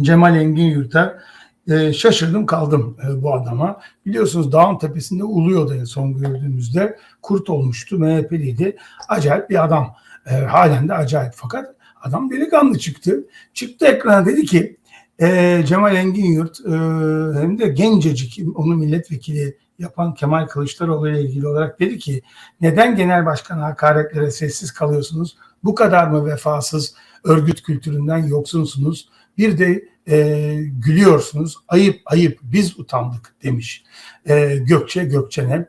Cemal Engin Yurt'a e, şaşırdım kaldım e, bu adama. Biliyorsunuz dağın tepesinde uluyordu en son gördüğümüzde. Kurt olmuştu, MHP'liydi. Acayip bir adam. E, halen de acayip fakat adam delikanlı çıktı. Çıktı ekrana dedi ki e, Cemal Engin Yurt e, hem de gencecik onu milletvekili yapan Kemal Kılıçdaroğlu ile ilgili olarak dedi ki neden genel başkan hakaretlere sessiz kalıyorsunuz? Bu kadar mı vefasız örgüt kültüründen yoksunsunuz? Bir de e, gülüyorsunuz. Ayıp ayıp biz utandık demiş e, Gökçe Gökçen'e.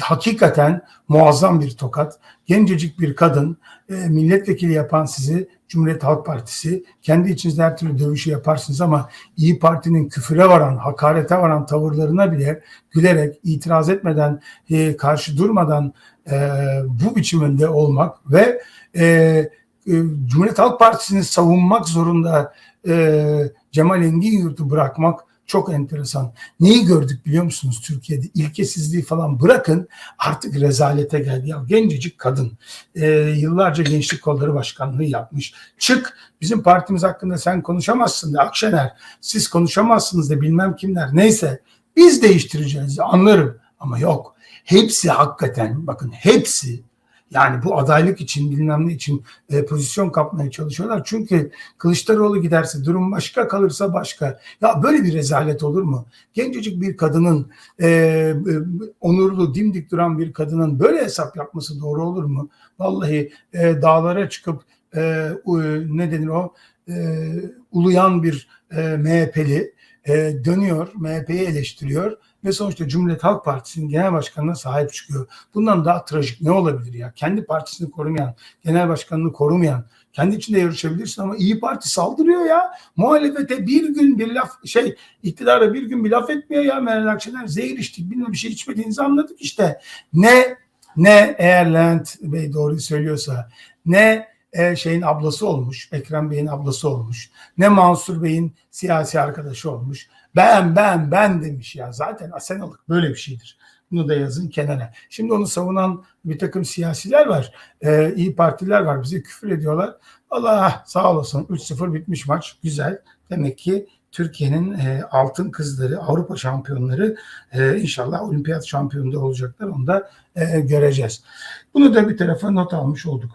Hakikaten muazzam bir tokat. Gencecik bir kadın e, milletvekili yapan sizi Cumhuriyet Halk Partisi kendi içinizde her türlü dövüşü yaparsınız ama İyi Parti'nin küfüre varan, hakarete varan tavırlarına bile gülerek, itiraz etmeden, e, karşı durmadan e, bu biçiminde olmak ve e, e, Cumhuriyet Halk Partisi'ni savunmak zorunda e, Cemal Engin Yurt'u bırakmak çok enteresan. Neyi gördük biliyor musunuz Türkiye'de? İlkesizliği falan bırakın artık rezalete geldi. Ya gencecik kadın e, yıllarca gençlik kolları başkanlığı yapmış. Çık bizim partimiz hakkında sen konuşamazsın da Akşener siz konuşamazsınız da bilmem kimler neyse biz değiştireceğiz anlarım ama yok. Hepsi hakikaten bakın hepsi yani bu adaylık için bilmem ne için e, pozisyon kapmaya çalışıyorlar. Çünkü Kılıçdaroğlu giderse durum başka kalırsa başka. Ya böyle bir rezalet olur mu? Gencecik bir kadının e, e, onurlu dimdik duran bir kadının böyle hesap yapması doğru olur mu? Vallahi e, dağlara çıkıp e, ne denir o e, uluyan bir e, MHP'li e, dönüyor MHP'yi eleştiriyor ve sonuçta Cumhuriyet Halk Partisi'nin genel başkanına sahip çıkıyor. Bundan daha trajik ne olabilir ya? Kendi partisini korumayan, genel başkanını korumayan, kendi içinde yarışabilirsin ama İyi Parti saldırıyor ya. Muhalefete bir gün bir laf şey iktidara bir gün bir laf etmiyor ya Meral Akşener. Zehir içtik bilmem bir şey içmediğinizi anladık işte. Ne ne eğer Levent Bey doğruyu söylüyorsa ne e, şeyin ablası olmuş, Ekrem Bey'in ablası olmuş. Ne Mansur Bey'in siyasi arkadaşı olmuş. Ben ben ben demiş ya zaten asenalık böyle bir şeydir. Bunu da yazın kenara. Şimdi onu savunan bir takım siyasiler var. Ee, iyi partiler var. Bize küfür ediyorlar. Allah sağ olasın. 3-0 bitmiş maç. Güzel. Demek ki Türkiye'nin e, altın kızları, Avrupa şampiyonları e, inşallah olimpiyat şampiyonunda olacaklar. Onu da e, göreceğiz. Bunu da bir tarafa not almış olduk.